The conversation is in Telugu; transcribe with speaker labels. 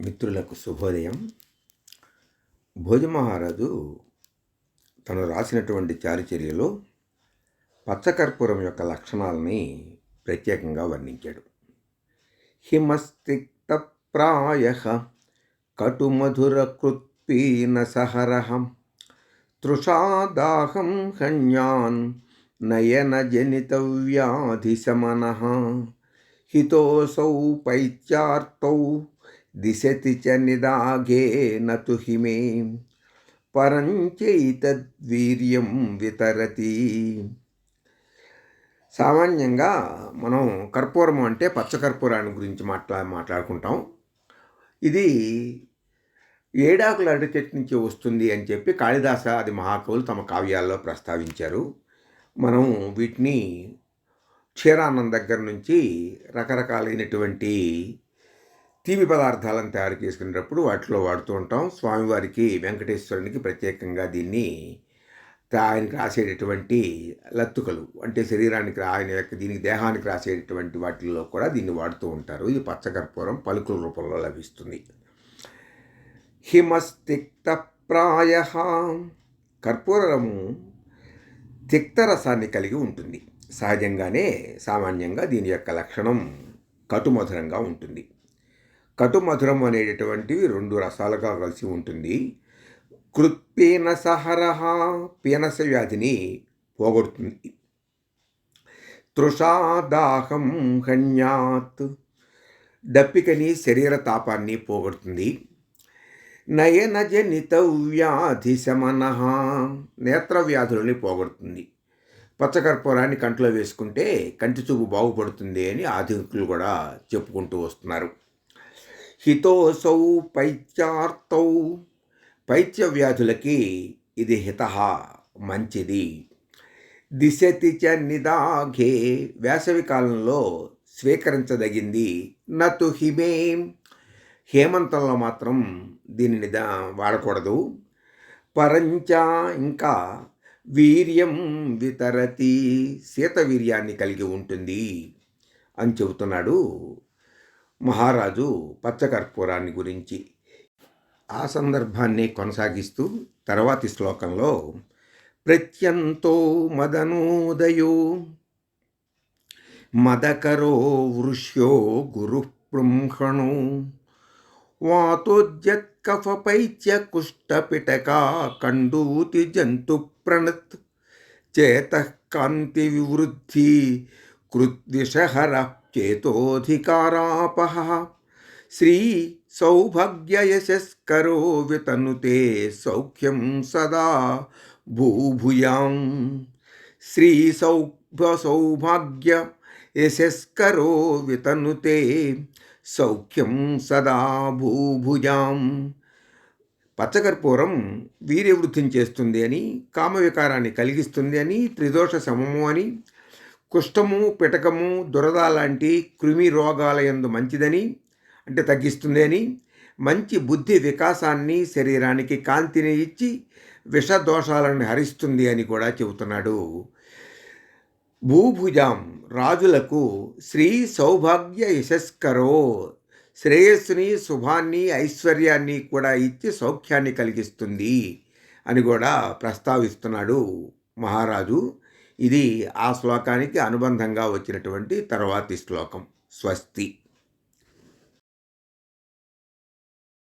Speaker 1: మిత్రులకు శుభోదయం. భోజమహారాజు తను రాసినటువంటి చారిచర్యలో పచ్చకర్పూరం యొక్క లక్షణాలని ప్రత్యేకంగా వర్ణించాడు. హిమస్తిక్త ప్రాయ కటుమధుర కృత్పీన సహరహం తృషాదాహం హన్యాన్ నయన జనిత హితోసౌ పైత్యార్తౌ దిశతి చ నిదాఘే నతు హిమే. పరంచైతద్వీర్యం వితరతి. సామాన్యంగా మనం కర్పూరం అంటే పచ్చకర్పూరాన్ని గురించి మాట్లా మాట్లాడుకుంటాం. ఇది ఏడాకుల అడ్డు చెట్టు నుంచి వస్తుంది అని చెప్పి కాళిదాస అది మహాకవులు తమ కావ్యాల్లో ప్రస్తావించారు. మనం వీటిని క్షీరాన్నం దగ్గర నుంచి రకరకాలైనటువంటి తీపి పదార్థాలను తయారు చేసుకునేటప్పుడు వాటిలో వాడుతూ ఉంటాం. స్వామివారికి వెంకటేశ్వరునికి ప్రత్యేకంగా దీన్ని ఆయనకి రాసేటటువంటి లత్తుకలు. అంటే శరీరానికి ఆయన యొక్క దీనికి దేహానికి రాసేటటువంటి వాటిల్లో కూడా దీన్ని వాడుతూ ఉంటారు. ఇది పచ్చకర్పూరం పలుకుల రూపంలో లభిస్తుంది. హిమస్తిక్త ప్రాయ కర్పూరము తిక్తరసాన్ని కలిగి ఉంటుంది. సహజంగానే సామాన్యంగా దీని యొక్క లక్షణం కటుమధురంగా ఉంటుంది. కటుమధురం అనేటటువంటివి రెండు రసాలుగా కలిసి ఉంటుంది. కృత్పీనసహరహ పీనస వ్యాధిని పోగొడుతుంది. తృషాదాహం హన్యాత్ డప్పికని శరీర తాపాన్ని పోగొడుతుంది. నయనజనిత వ్యాధి శమన నేత్ర వ్యాధులని పోగొడుతుంది. పచ్చకర్పూరాన్ని కంట్లో వేసుకుంటే కంటి చూపు బాగుపడుతుంది అని ఆధునికులు కూడా చెప్పుకుంటూ వస్తున్నారు. హితోసౌ పైత్యార్థౌ. పైత్య వ్యాధులకి ఇది హిత మంచిది. దిశతి చ నిదాఘే వేసవి కాలంలో స్వీకరించదగింది నతు హిమే. హేమంతంలో మాత్రం దీనిని దా వాడకూడదు. పరంచ ఇంకా వీర్యం వితరతి శీత వీర్యాన్ని కలిగి ఉంటుంది అని చెబుతున్నాడు మహారాజు పచ్చకర్పూరాన్ని గురించి ఆ సందర్భాన్ని కొనసాగిస్తూ తర్వాతి శ్లోకంలో ప్రత్యంతో మదనోదయో మదకరో వృష్యో గురు బృంహణు వాతోద్యత్కఫపైత్య కుష్టపిటకా కండూతి జంతు ప్రణత్ చేత కాంతి వివృద్ధి కృద్విషహర చేతోధికారాపహ శ్రీ సౌభాగ్యయశస్కరో వితనుతే సౌఖ్యం సదా భూభుయాం శ్రీ సౌభ సౌభాగ్య యశస్కరో వితనుతే సౌఖ్యం సదా భూభుజాం పచ్చకర్పూరం వీర్యవృద్ధిని చేస్తుంది అని కామవికారాన్ని కలిగిస్తుంది అని త్రిదోష సమము అని కుష్టము పిటకము దురద లాంటి కృమి రోగాల ఎందు మంచిదని అంటే తగ్గిస్తుంది అని మంచి బుద్ధి వికాసాన్ని శరీరానికి కాంతిని ఇచ్చి విష దోషాలను హరిస్తుంది అని కూడా చెబుతున్నాడు. భూభుజాం రాజులకు శ్రీ సౌభాగ్య యశస్కరో శ్రేయస్సుని శుభాన్ని ఐశ్వర్యాన్ని కూడా ఇచ్చి సౌఖ్యాన్ని కలిగిస్తుంది అని కూడా ప్రస్తావిస్తున్నాడు మహారాజు. ఇది ఆ శ్లోకానికి అనుబంధంగా వచ్చినటువంటి తర్వాతి శ్లోకం స్వస్తి.